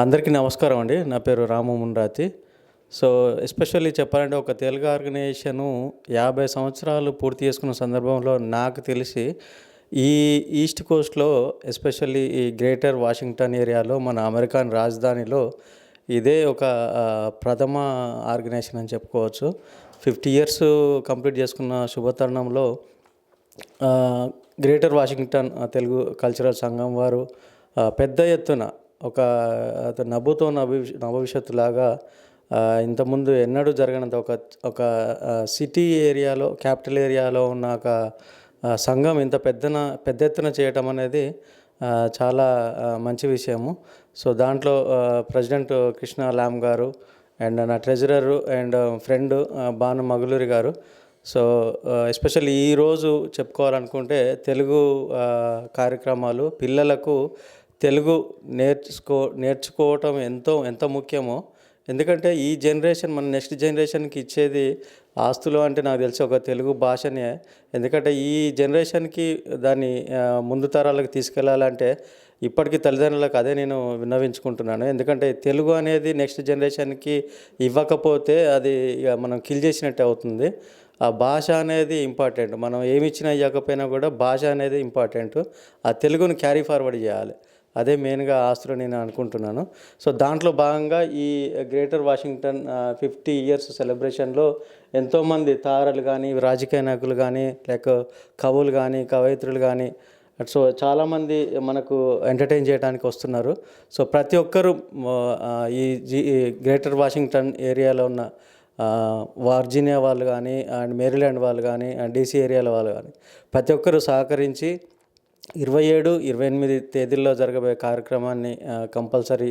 అందరికీ నమస్కారం అండి. నా పేరు రాము మున్రాతి సో ఎస్పెషల్లీ చెప్పాలంటే ఒక తెలుగు ఆర్గనైజేషను యాభై సంవత్సరాలు పూర్తి చేసుకున్న సందర్భంలో నాకు తెలిసి ఈ ఈస్ట్ కోస్ట్లో ఎస్పెషల్లీ ఈ గ్రేటర్ వాషింగ్టన్ ఏరియాలో మన అమెరికన్ రాజధానిలో ఇదే ఒక ప్రథమ ఆర్గనైజేషన్ అని చెప్పుకోవచ్చు. ఫిఫ్టీ ఇయర్స్ కంప్లీట్ చేసుకున్న శుభతరుణంలో గ్రేటర్ వాషింగ్టన్ తెలుగు కల్చరల్ సంఘం వారు పెద్ద ఎత్తున ఒక అతను నభూతో నభి నభవిష్యత్తు లాగా ఇంతకుముందు ఎన్నడూ జరగనంత ఒక ఒక సిటీ ఏరియాలో క్యాపిటల్ ఏరియాలో ఉన్న ఒక సంఘం ఇంత పెద్దన పెద్ద ఎత్తున చేయటం అనేది చాలా మంచి విషయము. సో దాంట్లో ప్రెసిడెంట్ కృష్ణ లామ్ గారు అండ్ నా treasurer and friend Bhanu Maguluri గారు. సో ఎస్పెషల్లీ ఈరోజు చెప్పుకోవాలనుకుంటే తెలుగు కార్యక్రమాలు పిల్లలకు తెలుగు నేర్చుకో నేర్చుకోవటం ఎంతో ఎంత ముఖ్యమో. ఎందుకంటే ఈ జనరేషన్ మన నెక్స్ట్ జనరేషన్కి ఇచ్చేది ఆస్తులు అంటే నాకు తెలిసి ఒక తెలుగు భాషనే. ఎందుకంటే ఈ జనరేషన్కి దాన్ని ముందు తరాలకు తీసుకెళ్ళాలంటే ఇప్పటికీ తల్లిదండ్రులకు అదే నేను విన్నవించుకుంటున్నాను. ఎందుకంటే తెలుగు అనేది నెక్స్ట్ జనరేషన్కి ఇవ్వకపోతే అది ఇక మనం కిల్ చేసినట్టే అవుతుంది. ఆ భాష అనేది ఇంపార్టెంట్. మనం ఏమి ఇచ్చినా ఇవ్వకపోయినా కూడా భాష అనేది ఇంపార్టెంట్. ఆ తెలుగును క్యారీ ఫార్వర్డ్ చేయాలి. అదే మెయిన్గా ఆస్తులు నేను అనుకుంటున్నాను. సో దాంట్లో భాగంగా ఈ గ్రేటర్ వాషింగ్టన్ ఫిఫ్టీ ఇయర్స్ సెలబ్రేషన్లో ఎంతోమంది తారలు కానీ రాజకీయ నాయకులు కానీ లేక కవులు కానీ కవయిత్రులు కానీ సో చాలామంది మనకు ఎంటర్టైన్ చేయడానికి వస్తున్నారు. సో ప్రతి ఒక్కరూ ఈ జీ ఈ గ్రేటర్ వాషింగ్టన్ ఏరియాలో ఉన్న వార్జీనియా వర్జీనియా వాళ్ళు కానీ అండ్ మేరీల్యాండ్ వాళ్ళు కానీ అండ్ డీసీ ఏరియాల వాళ్ళు కానీ ప్రతి ఒక్కరూ సహకరించి ఇరవై ఏడు ఇరవై ఎనిమిది తేదీల్లో జరగబోయే కార్యక్రమాన్ని కంపల్సరీ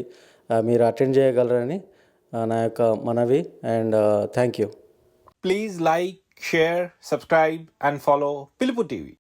మీరు అటెండ్ చేయగలరని నా యొక్క మనవి and thank you. Please like share subscribe and follow Pilupu TV